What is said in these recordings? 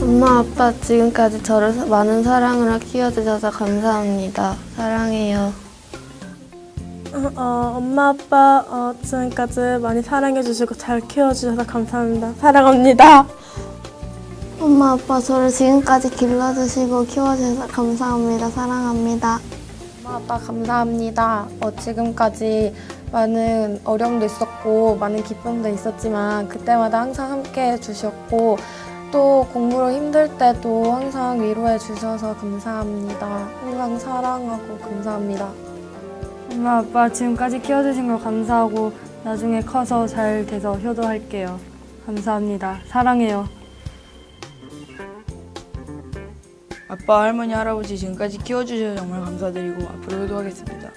엄마 아빠 지금까지 저를 사- 많은 사랑으로 키워주셔서 감사합니다. 사랑해요. 어, 엄마 아빠 어, 지금까지 많이 사랑해주시고 잘 키워주셔서 감사합니다. 사랑합니다. 엄마 아빠 저를 지금까지 길러주시고 키워주셔서 감사합니다. 사랑합니다. 엄마 아빠 감사합니다. 어, 지금까지 많은 어려움도 있었고 많은 기쁨도 있었지만 그때마다 항상 함께 해주셨고 또 공부로 힘들 때도 항상 위로해 주셔서 감사합니다. 항상 사랑하고 감사합니다. 엄마 아빠 지금까지 키워주신 거 감사하고 나중에 커서 잘 돼서 효도할게요. 감사합니다. 사랑해요. 아빠, 할머니, 할아버지 지금까지 키워주셔서 정말 감사드리고 앞으로 효도하겠습니다.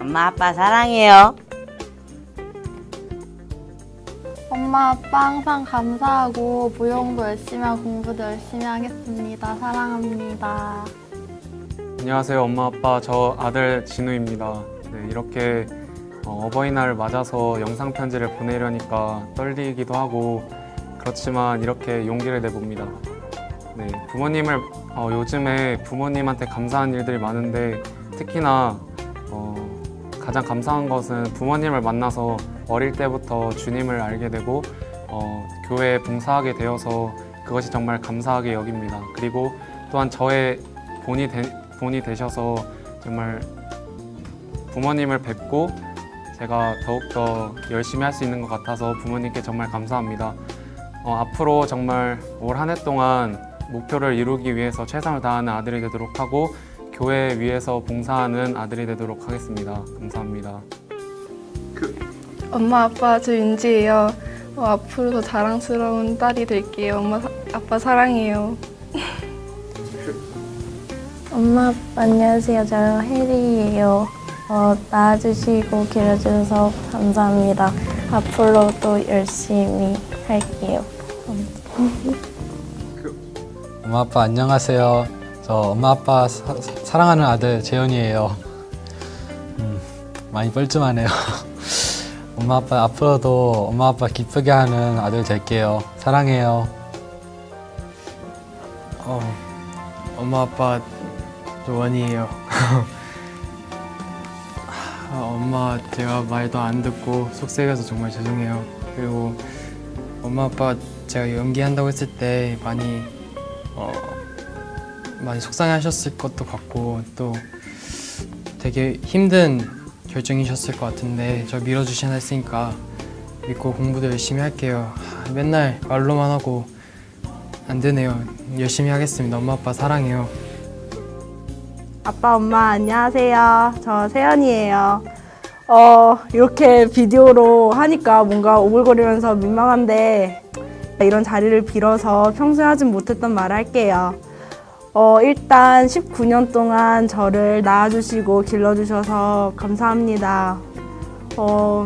엄마 아빠 사랑해요. 엄마 아빠 항상 감사하고 무용도 열심히 하고 공부도 열심히 하겠습니다. 사랑합니다. 안녕하세요, 엄마 아빠. 저 아들 진우입니다. 네, 이렇게 어, 어버이날을 맞아서 영상 편지를 보내려니까 떨리기도 하고 그렇지만 이렇게 용기를 내봅니다. 네, 부모님을 어, 요즘에 부모님한테 감사한 일들이 많은데 특히나 어, 가장 감사한 것은 부모님을 만나서 어릴 때부터 주님을 알게 되고 어, 교회에 봉사하게 되어서 그것이 정말 감사하게 여깁니다. 그리고 또한 저의 본이 되, 본이 되셔서 정말 부모님을 뵙고 제가 더욱더 열심히 할 수 있는 것 같아서 부모님께 정말 감사합니다. 어, 앞으로 정말 올 한 해 동안 목표를 이루기 위해서 최선을 다하는 아들이 되도록 하고 교회 위에서 봉사하는 아들이 되도록 하겠습니다. 감사합니다. 엄마 아빠 저 윤지예요. 어, 앞으로 더 자랑스러운 딸이 될게요. 엄마 사- 아빠 사랑해요. 엄마 아빠 안녕하세요. 저 혜리예요. 어, 낳아주시고 기려주셔서 감사합니다. 앞으로 또 열심히 할게요. 엄마 아빠 안녕하세요. 저 엄마 아빠 사, 사랑하는 아들 재현이에요. 음, 많이 뻘쭘하네요. 엄마 아빠 앞으로도 엄마 아빠 기쁘게 하는 아들 될게요. 사랑해요. 어, 엄마 아빠 저 원이에요. 아, 엄마 제가 말도 안 듣고 속삭여서 정말 죄송해요. 그리고 엄마 아빠 제가 연기한다고 했을 때 많이 어, 많이 속상해하셨을 것도 같고 또 되게 힘든 결정이셨을 것 같은데 저 밀어주시나 했으니까 믿고 공부도 열심히 할게요. 아, 맨날 말로만 하고 안 되네요. 열심히 하겠습니다. 엄마 아빠 사랑해요. 아빠, 엄마 안녕하세요. 저 세연이에요. 어, 이렇게 비디오로 하니까 뭔가 오글거리면서 민망한데 이런 자리를 빌어서 평소에 하진 못했던 말을 할게요. 어, 일단 19년 동안 저를 낳아주시고 길러주셔서 감사합니다. 어,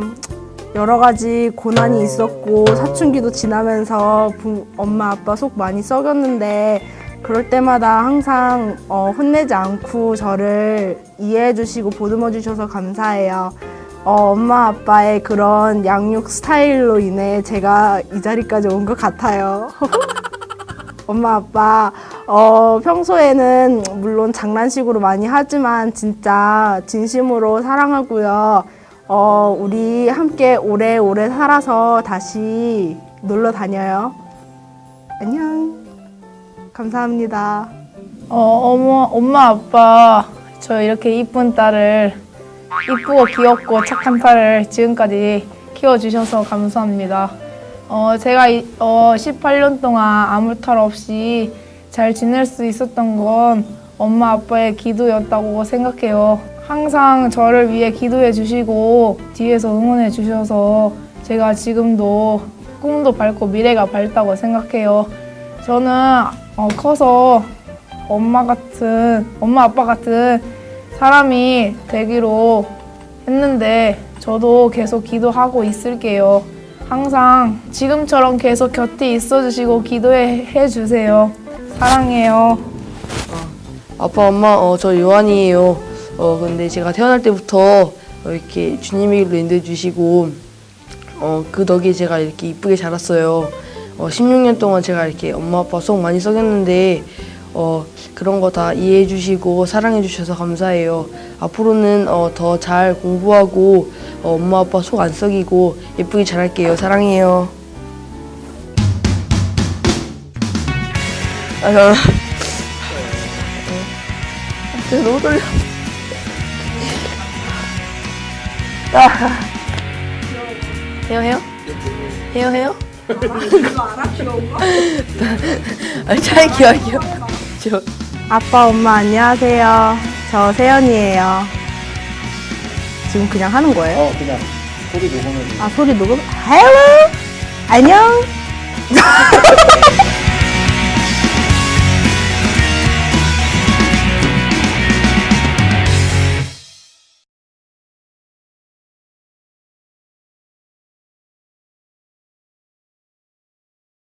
여러 가지 고난이 있었고 사춘기도 지나면서 부- 엄마 아빠 속 많이 썩였는데 그럴 때마다 항상 어, 혼내지 않고 저를 이해해 주시고 보듬어 주셔서 감사해요. 어, 엄마 아빠의 그런 양육 스타일로 인해 제가 이 자리까지 온 것 같아요. 엄마 아빠 어, 평소에는 물론 장난식으로 많이 하지만 진짜 진심으로 사랑하고요. 어, 우리 함께 오래오래 살아서 다시 놀러 다녀요. 안녕. 감사합니다. 어, 어머, 엄마 아빠 저 이렇게 이쁜 딸을 이쁘고 귀엽고 착한 딸을 지금까지 키워주셔서 감사합니다. 어, 제가 이, 어, 18년 동안 아무 탈 없이 잘 지낼 수 있었던 건 엄마 아빠의 기도였다고 생각해요. 항상 저를 위해 기도해 주시고 뒤에서 응원해 주셔서 제가 지금도 꿈도 밝고 미래가 밝다고 생각해요. 저는 어, 커서 엄마 같은 엄마 아빠 같은 사람이 되기로 했는데 저도 계속 기도하고 있을게요. 항상 지금처럼 계속 곁에 있어 주시고 기도해 주세요. 사랑해요. 아빠 엄마 어, 저 요한이에요. 어 근데 제가 태어날 때부터 어, 이렇게 주님의 길로 인도해 주시고 어 그 덕에 제가 이렇게 이쁘게 자랐어요. 어 16년 동안 제가 이렇게 엄마 아빠 속 많이 썩였는데 어 그런 거 다 이해해 주시고 사랑해 주셔서 감사해요. 앞으로는 어, 더 잘 공부하고 어, 엄마 아빠 속 안 썩이고 예쁘게 자랄게요. 사랑해요. 아, 저... 제가 너무 떨려. 아. 해요 해요? 해요 해요? 아, 차이기요 할게요. 저 아빠, 엄마 안녕하세요. 저 세연이에요. 지금 그냥 하는 거예요? 어, 그냥 소리 녹음을. 아, 소리 녹음? 헬로! 안녕!